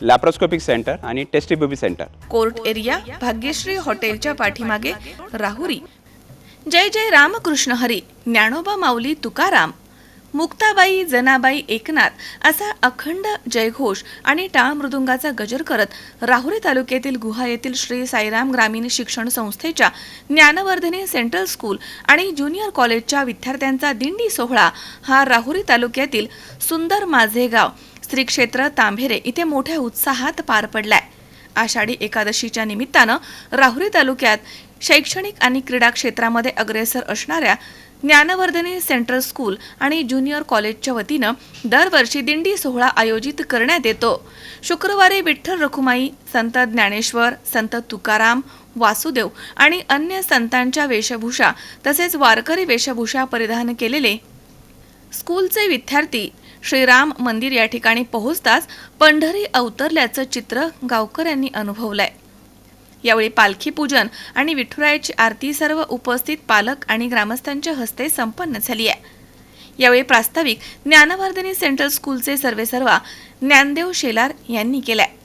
Laparoscopic centre आणि टेस्टी centre court area Bhagyashree हॉटेलच्या पाठीमागे राहुरी. जय जय रामकृष्ण हरी. ज्ञानोबा माऊली तुकाराम. मुक्ताबाई जनाबाई एकनाथ असा अखंड जयघोष आणि टाळ मृदुंगाचा गजर करत राहुरी तालुक्यातील गुहा येथील श्री साईराम ग्रामीण शिक्षण संस्थेच्या ज्ञानवर्धनी सेंट्रल स्कूल आणि ज्युनियर कॉलेजच्या विद्यार्थ्यांचा दिंडी सोहळा हा राहुरी तालुक्यातील सुंदर माझे गाव. श्री क्षेत्र तांभेरे इथे मोठ्या उत्साहात पार पडलाय. आषाढी एकादशीच्या निमित्तानं राहुरी तालुक्यात शैक्षणिक आणि क्रीडा क्षेत्रामध्ये अग्रेसर असणाऱ्या ज्ञानवर्धनी सेंट्रल स्कूल आणि ज्युनियर कॉलेजच्या वतीनं दरवर्षी दिंडी सोहळा आयोजित करण्यात येतो. शुक्रवारी विठ्ठल रखुमाई संत ज्ञानेश्वर संत तुकाराम वासुदेव आणि अन्य संतांच्या वेशभूषा तसेच वारकरी वेशभूषा परिधान केलेले स्कूलचे विद्यार्थी श्रीराम मंदिर या ठिकाणी पोहोचताच पंढरी अवतरल्याचं चित्र गावकऱ्यांनी अनुभवलंय. यावेळी पालखी पूजन आणि विठुरायाची आरती सर्व उपस्थित पालक आणि ग्रामस्थांच्या हस्ते संपन्न झाली आहे. यावेळी प्रास्ताविक ज्ञानवर्धनी सेंट्रल स्कूलचे सर्वेसर्वा ज्ञानदेव शेलार यांनी केलाय.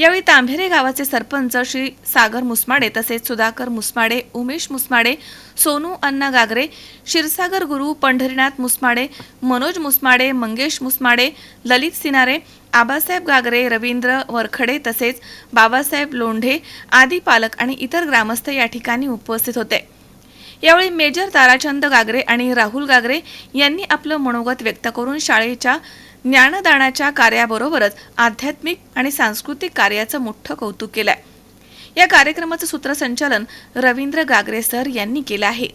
यावेळी तांभेरे गावाचे सरपंच श्री सागर मुसमाडे तसेच सुधाकर मुसमाडे उमेश मुसमाडे सोनू अण्णा गागरे क्षीरसागर गुरु पंढरीनाथ मुसमाडे मनोज मुसमाडे मंगेश मुसमाडे ललित सिनारे आबासाहेब गागरे रवींद्र वरखडे तसेच बाबासाहेब लोंढे आदी पालक आणि इतर ग्रामस्थ या ठिकाणी उपस्थित होते. यावेळी मेजर ताराचंद गागरे आणि राहुल गागरे यांनी आपलं मनोगत व्यक्त करून शाळेच्या ज्ञानदानाच्या कार्याबरोबरच आध्यात्मिक आणि सांस्कृतिक कार्याचं मोठं कौतुक केलंय. या कार्यक्रमाचं सूत्रसंचालन रवींद्र गागरे सर यांनी केलं आहे.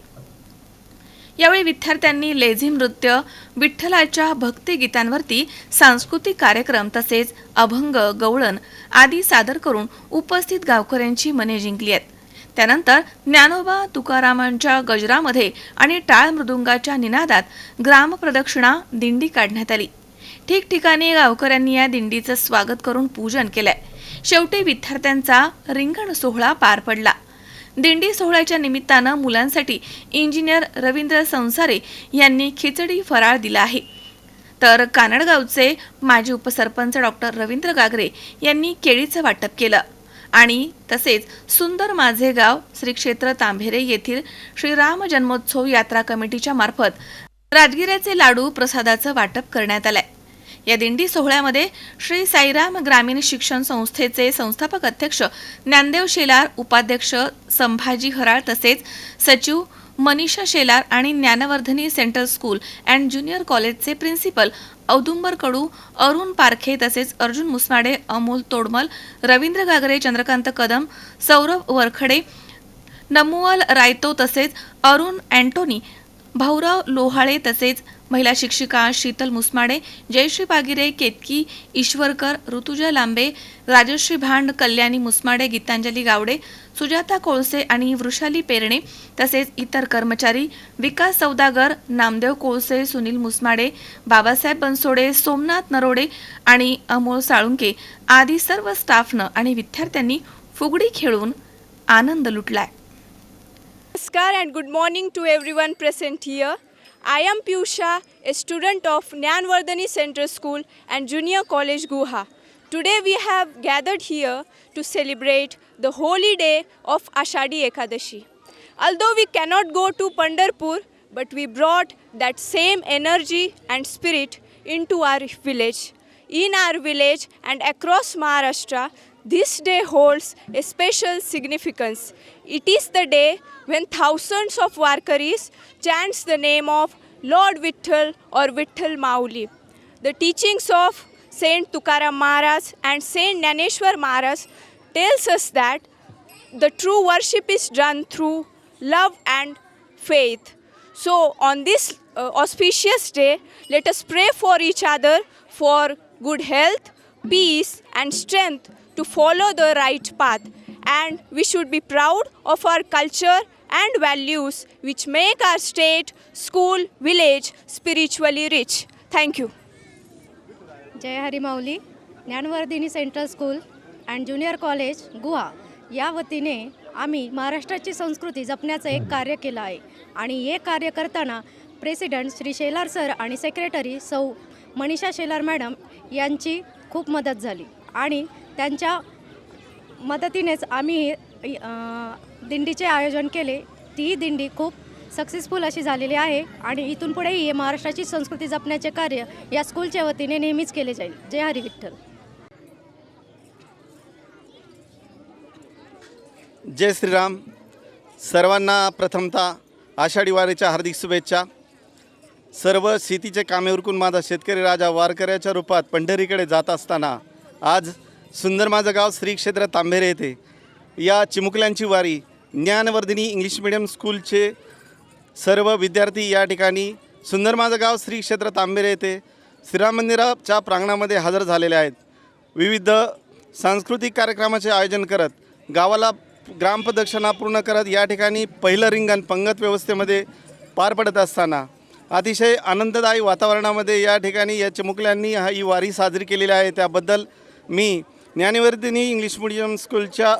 यावेळी विद्यार्थ्यांनी लेझी नृत्य विठ्ठलाच्या भक्तिगीतांवरती सांस्कृतिक कार्यक्रम तसेच अभंग गवळण आदी सादर करून उपस्थित गावकऱ्यांची मने जिंकली आहेत. त्यानंतर ज्ञानोबा तुकारामांच्या गजरामध्ये आणि टाळ मृदुंगाच्या निनादात ग्रामप्रदक्षिणा दिंडी काढण्यात आली. ठिकठिकाणी गावकऱ्यांनी या दिंडीचं स्वागत करून पूजन केलंय. शेवटी विद्यार्थ्यांचा रिंगण सोहळा पार पडला. दिंडी सोहळ्याच्या निमित्तानं मुलांसाठी इंजिनियर रवींद्र संसारे यांनी खिचडी फराळ दिला आहे. तर कानडगावचे माजी उपसरपंच डॉक्टर रवींद्र गागरे यांनी केळीचं वाटप केलं. आणि तसेच सुंदर माझे गाव श्री क्षेत्र तांभेरे येथील श्रीराम जन्मोत्सव यात्रा कमिटीच्या मार्फत राजगिऱ्याचे लाडू प्रसादाचं वाटप करण्यात आलंय. या दिंडी सोहळ्यामध्ये श्री साईराम ग्रामीण शिक्षण संस्थेचे संस्थापक अध्यक्ष ज्ञानदेव शेलार उपाध्यक्ष संभाजी हराळ तसेच सचिव मनीषा शेलार आणि Dnyanvardhini central school and junior कॉलेजचे प्रिन्सिपल औदुंबर कडू अरुण पारखे तसेच अर्जुन मुसमाडे अमोल तोडमल रवींद्र गागरे चंद्रकांत कदम सौरभ वरखडे नमुअल रायतो तसेच अरुण अँटोनी भाऊराव लोहाळे तसेच महिला शिक्षिका शीतल मुसमाडे जयश्री बागिरे केतकी ईश्वरकर ऋतुजा लांबे राजश्री भांड कल्याणी मुसमाडे गीतांजली गावडे सुजाता कोळसे आणि वृषाली पेरणे तसेच इतर कर्मचारी विकास सौदागर नामदेव कोळसे सुनील मुसमाडे बाबासाहेब बनसोडे सोमनाथ नरोडे आणि अमोल साळुंके आदी सर्व स्टाफनं आणि विद्यार्थ्यांनी फुगडी खेळून आनंद लुटलाय. Namaskar and good morning to everyone present here. I am Piyusha, a student of Nyanvardhani Central School and Junior College Guha. Today we have gathered here to celebrate the holy day of Ashadi Ekadashi. Although we cannot go to Pandarpur, but we brought that same energy and spirit into our village. In our village and across Maharashtra, this day holds a special significance. It is the day when thousands of Warkaris chants the name of Lord Vitthal or Vitthal Mauli. The teachings of Saint Tukaram Maharaj and Saint Naneshwar Maharaj tells us that the true worship is done through love and faith. So, on this uh, auspicious day, let us pray for each other for good health, peace, and strength to follow the right path. And we should be proud of our culture and values which make our state, school, village spiritually rich. Thank you. Jai Hari Mauli Dnyanvardhini central school and junior college Guha या वतीने आम्ही महाराष्ट्राची संस्कृती जपण्याचं एक कार्य केलं आहे आणि हे कार्य करताना प्रेसिडेंट श्री शेलार सर आणि सेक्रेटरी सौ मनीषा शेलार मॅडम यांची खूप मदत झाली आणि त्यांच्या मदतीनेच आम्ही हे, दिंडीचे आयोजन केले. ती दिंडी खूप सक्सेसफुल अशी झालेली आहे आणि इथून पुढेही हे महाराष्ट्राची संस्कृती जपण्याचे कार्य या स्कूलच्या वतीने नेहमीच केले जाईल. जय हरी विठ्ठल. जय श्रीराम. सर्वांना प्रथमतः आषाढी वारीच्या हार्दिक शुभेच्छा. सर्व शेतीचे कामे उरकून माझा शेतकरी राजा वारकऱ्याच्या रूपात पंढरीकडे जात असताना आज सुंदर माझं गाव श्री क्षेत्र तांभेरे येथे या चिमुकल्यांची वारी ज्ञानवर्धिनी इंग्लिश मिडियम स्कूलचे सर्व विद्यार्थी या ठिकाणी सुंदर माझं गाव श्री क्षेत्र तांबेरे येथे श्रीराम मंदिराच्या प्रांगणामध्ये हजर झालेले आहेत. विविध सांस्कृतिक कार्यक्रमाचे आयोजन करत गावाला ग्रामप्रदक्षिणा पूर्ण करत या ठिकाणी पहिलं रिंगण पंगत व्यवस्थेमध्ये पार पडत असताना अतिशय आनंददायी वातावरणामध्ये या ठिकाणी या चिमुकल्यांनी हा ही वारी साजरी केलेली आहे. त्याबद्दल मी ज्ञानवर्धिनी इंग्लिश मिडियम स्कूलच्या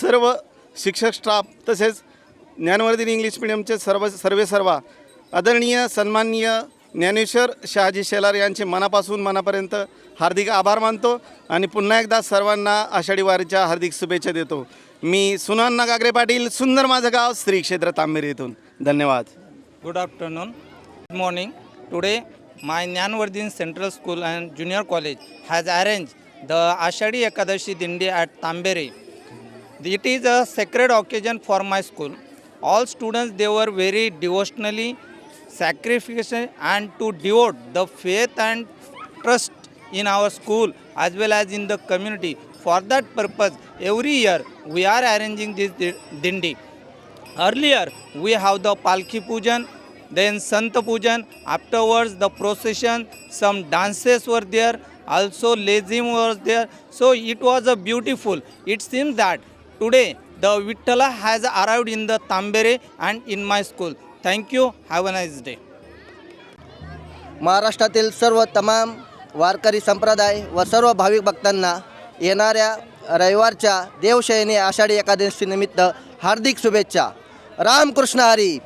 सर्व शिक्षक स्टाफ तसेच ज्ञानवर्धिनी इंग्लिश मिडियमचे सर्व सर्वे सर्वा आदरणीय सन्माननीय ज्ञानेश्वर शहाजी शेलार यांचे मनापासून मनापर्यंत हार्दिक आभार मानतो आणि पुन्हा एकदा सर्वांना आषाढी वारीच्या हार्दिक शुभेच्छा देतो. मी सुनान्ना गागरे पाटील सुंदर माझं गाव श्री क्षेत्र तांबेरी येथून. धन्यवाद. Good afternoon good morning today my Nyanvardin central school and junior college has arrange the Ashadhi Ekadashi dindi at Tamberi It is a sacred occasion for my school. All students they were very devotionally sacrificial and to devote the faith and trust in our school as well as in the community. For that purpose, every year we are arranging this di- dindi. Earlier, we have the Palki Pujan, then Sant Pujan. Afterwards, the procession, some dances were there, also lazim was there. So it was a beautiful. It seems that today the Vittala has arrived in the Tambere and in my school. Thank you. Have a nice day. महाराष्ट्रातील सर्व तमाम वारकरी संप्रदाय व सर्व भाविक भक्तांना येणाऱ्या रविवारच्या देवशयनी आषाढी एकादशी निमित्त हार्दिक शुभेच्छा रामकृष्ण हरी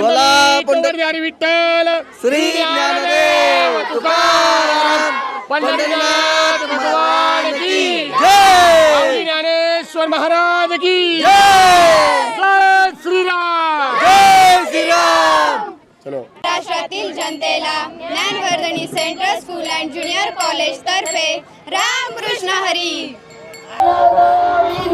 बोला पंढरी विठ्ठल श्री ज्ञानदेव तुकाराम पंढरीनाथ भगवान की जय। ज्ञानेश्वर महाराज की जय। श्रीराम। जय श्रीराम। चलो। महाराष्ट्रातील जनतेला Dnyanvardhini central school and junior college तर्फे Ramkrishna Hari. Hari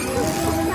Oh, my God.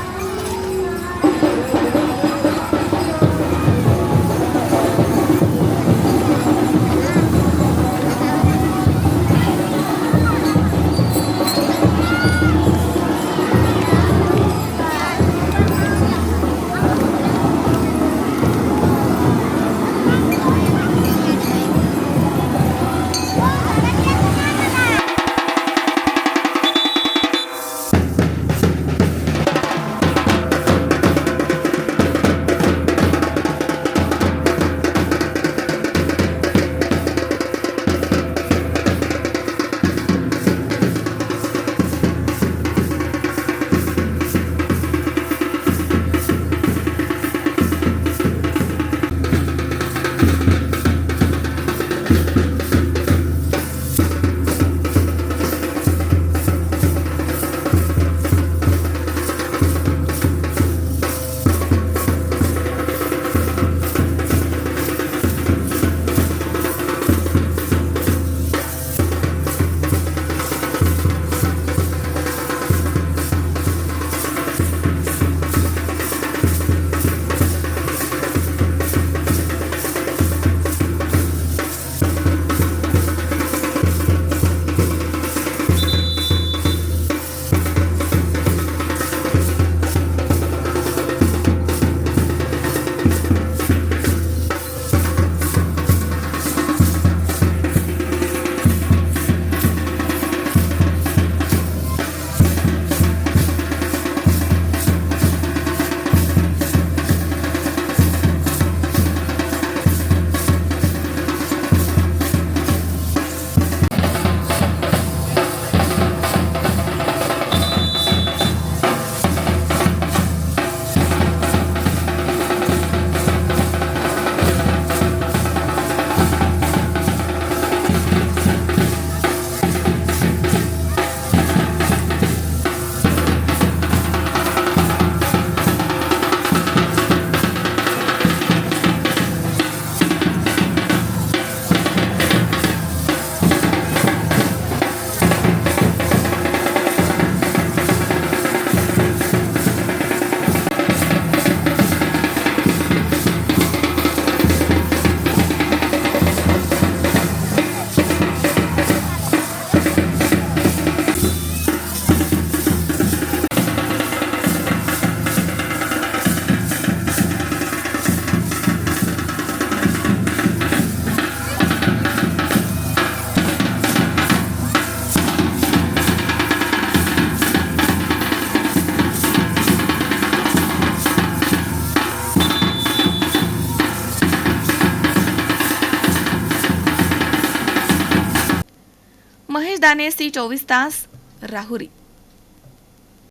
CST ચોવીસ તાસ રાહુરી.